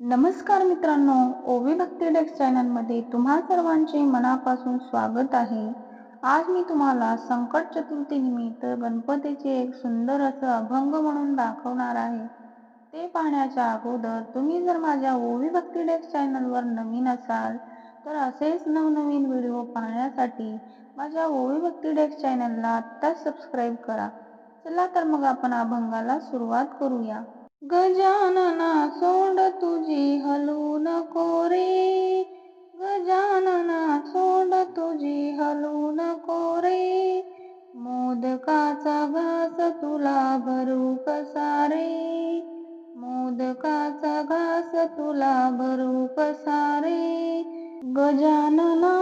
नमस्कार मित्रांनो ओवी भक्ती डेक्स चॅनलमध्ये तुम्हा सर्वांचे मनापासून स्वागत आहे. आज मी तुम्हाला संकट चतुर्थी निमित्त गणपतीचे एक सुंदर असं अभंग म्हणून दाखवणार आहे. ते पाहण्याच्या अगोदर तुम्ही जर माझ्या ओवी भक्ती डेक्स चॅनलवर नवीन असाल तर असेच नवनवीन व्हिडिओ पाहण्यासाठी माझ्या ओवी भक्ती डेक्स चॅनलला आत्ताच सबस्क्राईब करा. चला तर मग आपण अभंगाला सुरुवात करूया. गजानना सोंड तुझी हलू नको रे गजानना सोंड तुझी हलू नको रे मोदकाचा घास तुला भरू कसा रे मोदकाचा घास तुला भरू कसा रे गजानना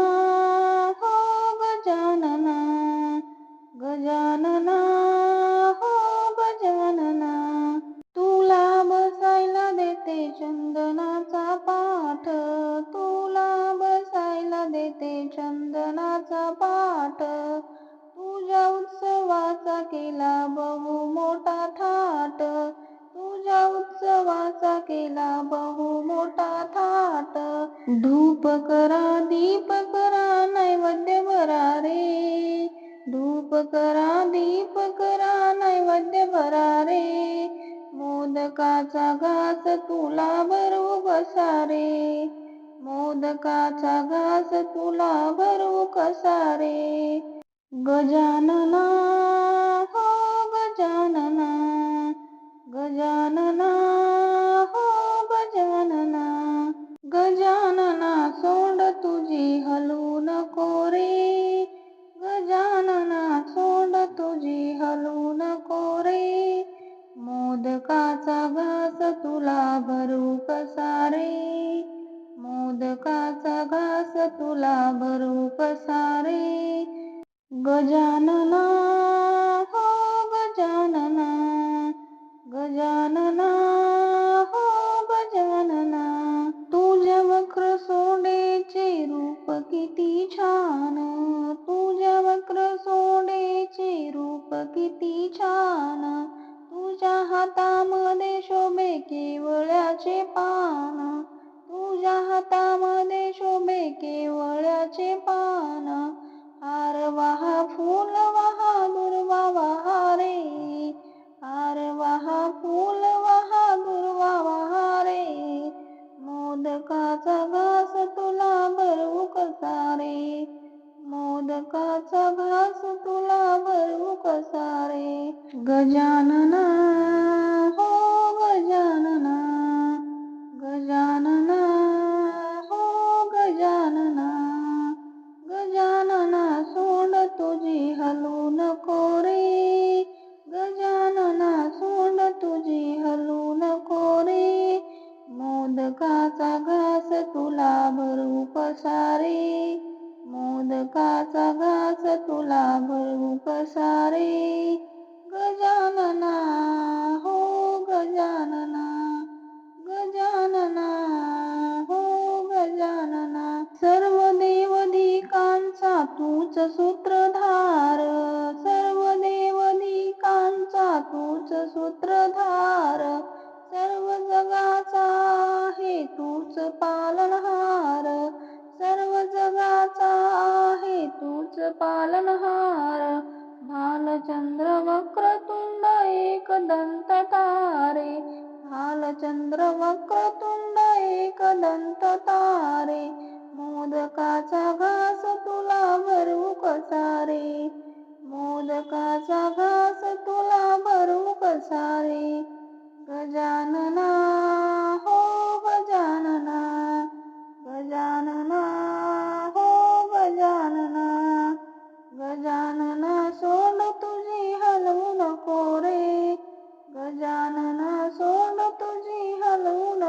धूप करा दीप करा नैवेद्य भरा रे. धूप करा दीप करा नैवेद्य भरा रे. मोदकाचा घास तुला भरू कसा रे? मोदकाचा घास तुला भरू कसा रे? गजानना मोदकाचा घास तुला भरू कसा रे मोदकाचा घास तुला भरू कसा रे गजानना हो गजानना गजानना हो गजानना तुझ्या वक्र सोडेचे रूप किती छान तुझ्या वक्र सोडेचे रूप किती छान. तुझ्या हातामध्ये शोभे केवळ्याचे पान. तुझ्या हातामध्ये शोभे केवळ्याचे पान. हार वाहा फुल वाहा दुर्वा वाहा रे. हार वाहा फुल वाहा दुर्वा वाहा रे. मोदकाचा घास तुला भरवू कसा रे. मोदकाचा घास तुला भरवू कसा गजानना हो गजानना गजानना हो गजानना गजानना सोंड तुझी हलू नको रे गजानना सोंड तुझी हलू नको रे मोदकाचा घास तुला भरू पसारे मोदकाचा घास तुला भरू पसारे गजानना हो गजानना गजानना हो गजानना. सर्व देवधिकांचा तूच सूत्रधार सर्व देवधिकांचा तूच सूत्रधार सर्व जगाचा आहे तूच पालनहार सर्व जगाचा आहे तूच पालनहार. भालचंद्र वक्र दंत तारे भालचंद्र वक्रतुंड एक दंत तारे मोदकाचा घास तुला भरू कसा रे मोदकाचा घास तुला भरू कसा रे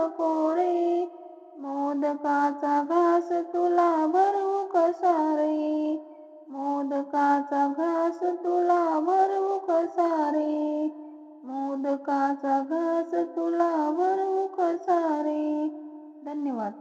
कोरे मोदकाचा घास तुला भरू कसा रे? मोदकाचा घास तुला भरू कसा रे? मोदकाचा घास तुला भरू कसा रे? धन्यवाद.